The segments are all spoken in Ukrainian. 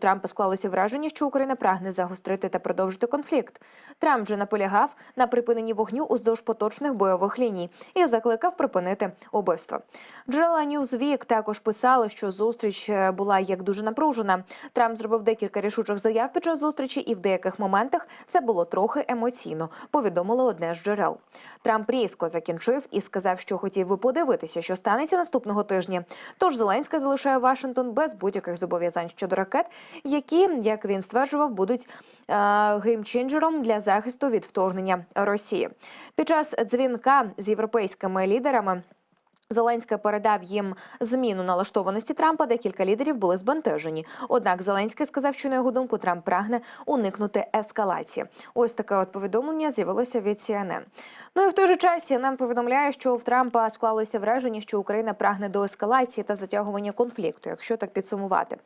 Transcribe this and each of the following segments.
Трампа склалося враження, що Україна прагне загострити та продовжити конфлікт. Трамп же наполягав на припиненні вогню уздовж поточних бойових ліній і закликав припинити убивство. Джерела Newsweek також писали, що зустріч е, була як дуже напружена. Трамп зробив декілька рішучих заяв під час зустрічі, і в деяких моментах це було трохи емоційно. Повідомило одне з джерел. Трамп різко закінчив і сказав, що хотів би подивитися, що станеться наступного тижня. Тож Зеленська залишає Вашингтон без будь-яких зобов'язань щодо ракет, які, як він стверджував, будуть е, геймченджером для захисту від вторгнення Росії. Під час дзвінка з європейськими лідерами. Зеленський передав їм зміну налаштованості Трампа. Декілька лідерів були збентежені. Однак Зеленський сказав, що на його думку Трамп прагне уникнути ескалації. Ось таке от повідомлення з'явилося від CNN. Ну і в той же час CNN повідомляє, що в Трампа склалося враження, що Україна прагне до ескалації та затягування конфлікту, якщо так підсумувати.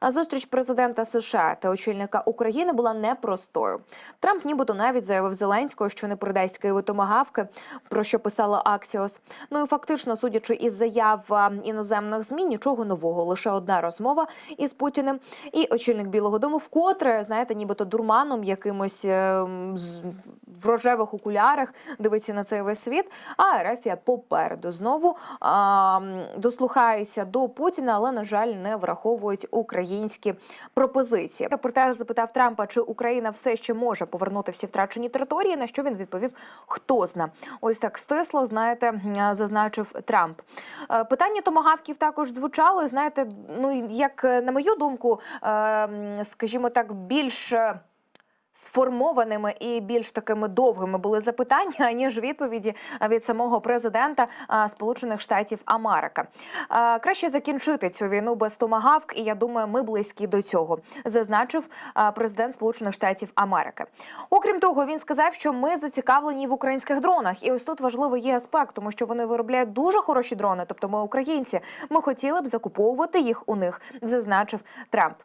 А зустріч президента США та очільника України була непростою. Трамп, нібито навіть заявив Зеленського, що не передасть Києву томагавки, про що писала Аксіос. Ну і фактично, судячи із заяв іноземних змі, нічого нового. Лише одна розмова із Путіним. І очільник Білого Дому вкотре, знаєте, нібито дурманом якимось е, в рожевих окулярах дивиться на цей весь світ. А Ерефія попереду знову а, дослухається до Путіна, але на жаль, не враховують українські пропозиції. Репортер запитав Трампа, чи Україна все ще може повернути всі втрачені території. На що він відповів: хто зна. Ось так стисло, знаєте, зазначив Трамп. Е, Питання томагавків також звучало. Знаєте, ну як е, на мою думку, е, скажімо так, більш. Сформованими і більш такими довгими були запитання, аніж відповіді від самого президента Сполучених Штатів Америки. Краще закінчити цю війну без томагавк, і я думаю, ми близькі до цього, зазначив президент Сполучених Штатів Америки. Окрім того, він сказав, що ми зацікавлені в українських дронах, і ось тут важливий є аспект, тому що вони виробляють дуже хороші дрони. Тобто, ми українці, ми хотіли б закуповувати їх у них, зазначив Трамп.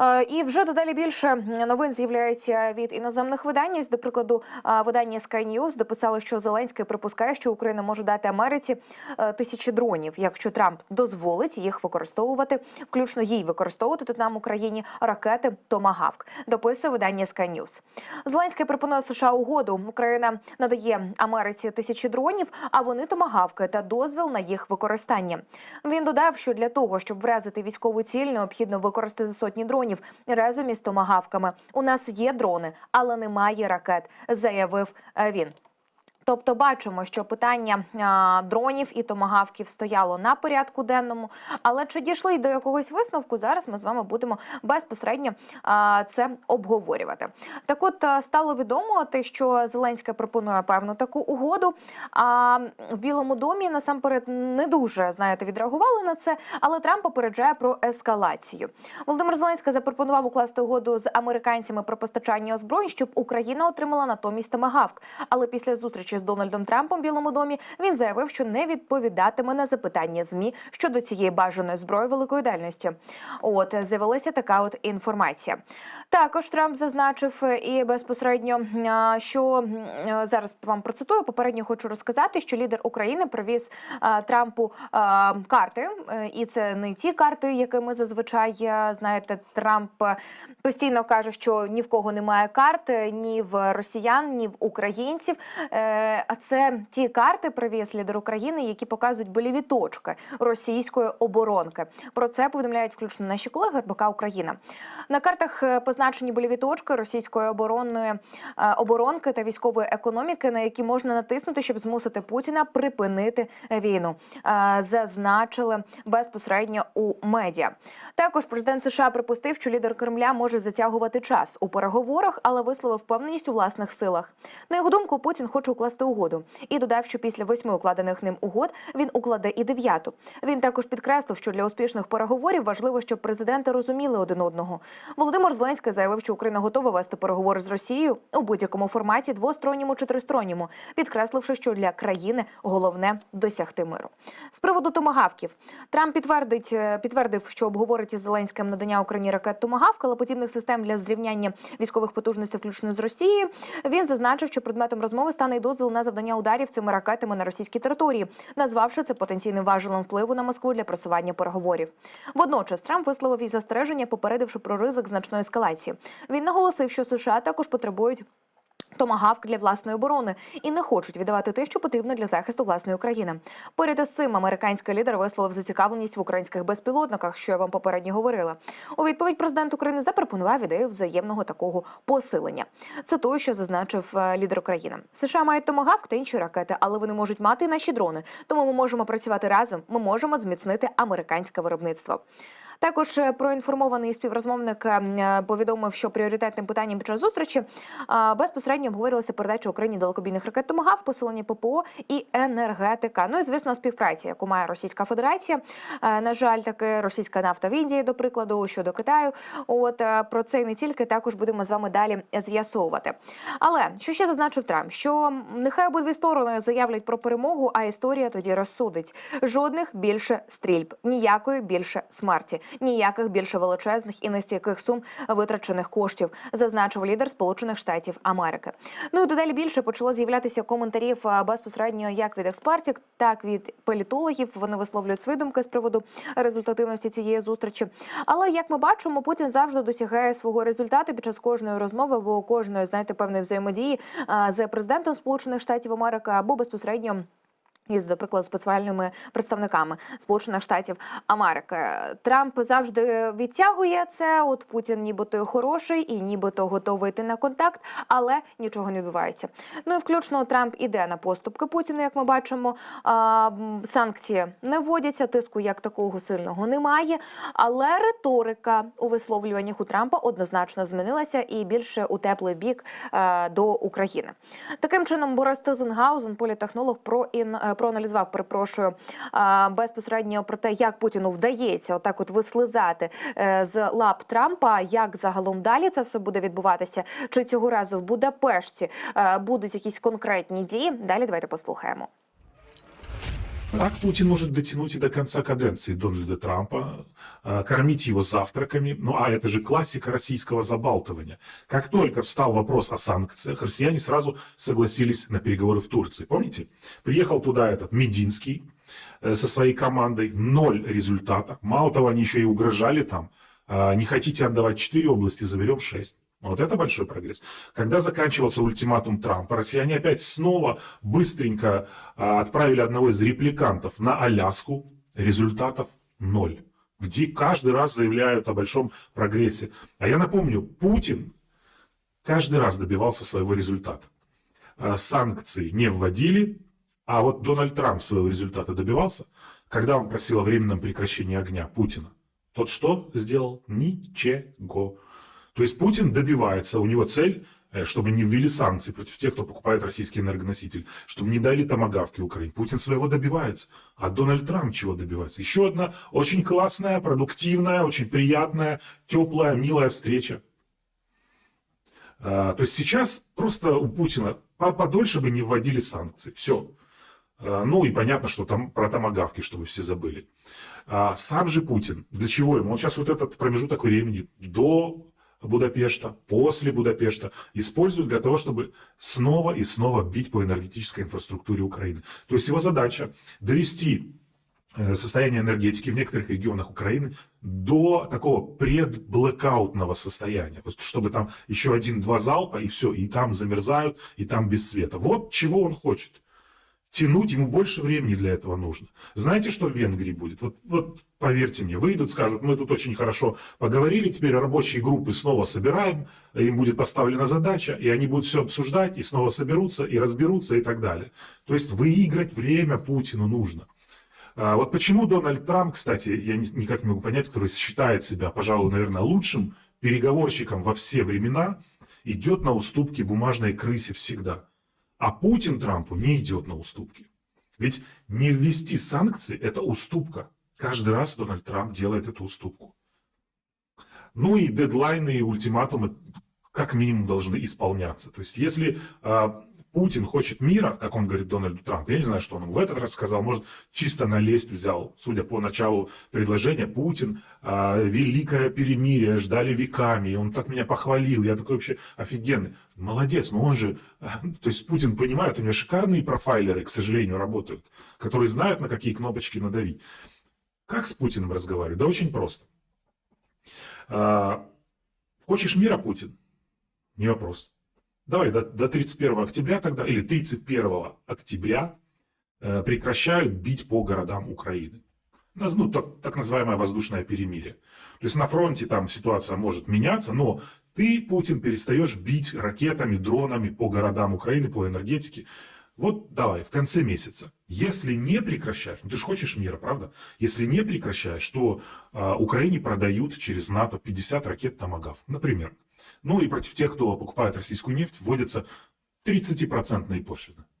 Е, І вже дедалі більше новин з'являється від іноземних видань. Ось, До прикладу, е, видання Sky News дописало, що Зеленський припускає, що Україна може дати Америці е, тисячі дронів, якщо Трамп дозволить їх використовувати, включно їй використовувати тут нам Україні ракети Томагавк. Дописує видання Sky News. Зеленський пропонує США угоду. Україна надає Америці тисячі дронів, а вони томагавки та дозвіл на їх використання. Він додав, що для того, щоб вразити військову ціль, необхідно використати сотні дронів разом із томагавками. У нас є дрони, але немає ракет, заявив е, він. Тобто бачимо, що питання дронів і томагавків стояло на порядку денному. Але чи дійшли до якогось висновку? Зараз ми з вами будемо безпосередньо це обговорювати. Так, от стало відомо, те, що Зеленська пропонує певну таку угоду. А в Білому домі насамперед не дуже знаєте, відреагували на це, але Трамп попереджає про ескалацію. Володимир Зеленський запропонував укласти угоду з американцями про постачання озброєнь, щоб Україна отримала натомість томагавк. Але після зустрічі з Дональдом Трампом в Білому домі він заявив, що не відповідатиме на запитання змі щодо цієї бажаної зброї великої дальності. От з'явилася така от інформація. Також Трамп зазначив е, і безпосередньо, що е, зараз вам процитую. Попередньо хочу розказати, що лідер України привіз Трампу карти, е, і це не ті карти, якими зазвичай е, знаєте, Трамп е, постійно каже, що ні в кого немає карт, е, ні в росіян, ні в українців. А це ті карти привіз лідер України, які показують боліві точки російської оборонки. Про це повідомляють включно наші колеги РБК Україна. На картах е, позначені боліві точки російської оборонної е, оборонки та військової економіки, на які можна натиснути, щоб змусити Путіна припинити війну. Е, Зазначили безпосередньо у медіа. Також президент США припустив, що лідер Кремля може затягувати час у переговорах, але висловив впевненість у власних силах. На його думку, Путін хоче укласти угоду і додав, що після восьми укладених ним угод він укладе і дев'яту. Він також підкреслив, що для успішних переговорів важливо, щоб президенти розуміли один одного. Володимир Зеленський заявив, що Україна готова вести переговори з Росією у будь-якому форматі двосторонньому чи тристоронньому, підкресливши, що для країни головне досягти миру. З приводу томагавків Трамп підтвердить е, підтвердив, що обговорить із Зеленським надання Україні ракет Томагавк, але подібних систем для зрівняння військових потужностей, включно з Росією. Він зазначив, що предметом розмови стане й дозвіл дозвіл на завдання ударів цими ракетами на російській території, назвавши це потенційним важелем впливу на Москву для просування переговорів. Водночас Трамп висловив і застереження, попередивши про ризик значної ескалації. Він наголосив, що США також потребують. Томагавк для власної оборони і не хочуть віддавати те, що потрібно для захисту власної країни. Поряд із цим американський лідер висловив зацікавленість в українських безпілотниках, що я вам попередньо говорила. У відповідь президент України запропонував ідею взаємного такого посилення. Це той, що зазначив е, лідер України. США мають томагавк та інші ракети, але вони можуть мати і наші дрони. Тому ми можемо працювати разом. Ми можемо зміцнити американське виробництво. Також е, проінформований співрозмовник е, повідомив, що пріоритетним питанням під час зустрічі е, безпосередньо обговорилася передача Україні далекобійних ракет «Томагав», посилення ППО і енергетика. Ну і звісно, співпраця, яку має Російська Федерація. На жаль, таки російська нафта в Індії, до прикладу, щодо Китаю. От про це і не тільки також будемо з вами далі з'ясовувати. Але що ще зазначив Трамп? Що нехай обидві сторони заявлять про перемогу, а історія тоді розсудить. Жодних більше стрільб, ніякої більше смерті, ніяких більше величезних і нестійких сум витрачених коштів, зазначив лідер Сполучених Штатів Америки. Ну і дедалі більше почало з'являтися коментарів безпосередньо як від експертів, так від політологів. Вони висловлюють свої думки з приводу результативності цієї зустрічі. Але як ми бачимо, Путін завжди досягає свого результату під час кожної розмови або кожної, знаєте, певної взаємодії з президентом Сполучених Штатів Америки або безпосередньо. Із, до прикладу, спеціальними представниками Сполучених Штатів Америки Трамп завжди відтягує це. От Путін, нібито хороший і нібито готовий йти на контакт, але нічого не відбувається. Ну і включно Трамп іде на поступки Путіну, як ми бачимо. А, санкції не вводяться, тиску як такого сильного немає. Але риторика у висловлюваннях у Трампа однозначно змінилася і більше у теплий бік е, до України. Таким чином, Борис Тизенгаузен, політехнолог, проін, е, проаналізував, перепрошую, безпосередньо про те, як Путіну вдається отак, от вислизати е, з лап Трампа. Як загалом далі це все буде відбуватися? Чи цього разу в Будапешті е, будуть якісь конкретні дії? Далі давайте послухаємо. Так Путин может дотянуть до конца каденции Дональда Трампа, кормить его завтраками. Ну, а это же классика российского забалтывания. Как только встал вопрос о санкциях, россияне сразу согласились на переговоры в Турции. Помните? Приехал туда этот Мединский э, со своей командой. Ноль результата. Мало того, они еще и угрожали там. э, Не хотите отдавать четыре области, заберем шесть. Вот это большой прогресс. Когда заканчивался ультиматум Трампа, россияне опять снова быстренько отправили одного из репликантов на Аляску. Результатов ноль. Где каждый раз заявляют о большом прогрессе. А я напомню, Путин каждый раз добивался своего результата. А, Санкции не вводили, а вот Дональд Трамп своего результата добивался, когда он просил о временном прекращении огня Путина. Тот что сделал? Ничего. То есть Путин добивается, у него цель, чтобы не ввели санкции против тех, кто покупает российский энергоноситель, чтобы не дали томогавки Украине. Путин своего добивается. А Дональд Трамп чего добивается? Еще одна очень классная, продуктивная, очень приятная, теплая, милая встреча. А, То есть сейчас просто у Путина по- подольше бы не вводили санкции. Все. Ну и понятно, что там про томогавки, чтобы все забыли. А Сам же Путин, для чего ему? Он сейчас вот этот промежуток времени до Будапешта, после Будапешта использует для того, чтобы снова и снова бить по энергетической инфраструктуре Украины. То есть его задача довести э, состояние энергетики в некоторых регионах Украины до такого предблэкаутного состояния, чтобы там еще один-два залпа и все, и там замерзают, и там без света. Вот чего он хочет. Тянуть ему больше времени для этого нужно. Знаете, что в Венгрии будет? Вот, вот поверьте мне, выйдут, скажут, мы тут очень хорошо поговорили, теперь рабочие группы снова собираем, им будет поставлена задача, и они будут все обсуждать, и снова соберутся, и разберутся, и так далее. То есть выиграть время Путину нужно. А Вот почему Дональд Трамп, кстати, я ни- никак не могу понять, который считает себя, пожалуй, наверное, лучшим переговорщиком во все времена, идет на уступки бумажной крысе всегда. А Путин Трампу не идет на уступки. Ведь не ввести санкции – это уступка. Каждый раз Дональд Трамп делает эту уступку. Ну и дедлайны и ультиматумы как минимум должны исполняться. То есть если а, Путин хочет мира, как он говорит Дональду Трампу. Я не знаю, что он в этот раз сказал. Может, чисто на лесть взял. Судя по началу предложения, Путин а, великое перемирие ждали веками. И он так меня похвалил. Я такой вообще офигенный. Молодец, но он же... а, То есть Путин понимает, у него шикарные профайлеры, к сожалению, работают, которые знают, на какие кнопочки надавить. Как с Путиным разговаривать? Да очень просто. А, Хочешь мира, Путин? Не вопрос. Давай до, до 31 октября, когда, или 31 октября э, прекращают бить по городам Украины. Ну, так, так называемое воздушное перемирие. То есть на фронте там ситуация может меняться, но ты, Путин, перестаешь бить ракетами, дронами по городам Украины, по энергетике. Вот давай, в конце месяца. Если не прекращаешь, ну ты же хочешь мира, правда? Если не прекращаешь, то а, Украине продают через НАТО 50 ракет Томагав, например. Ну и против тех, кто покупает российскую нефть, вводятся 30-процентные пошлины.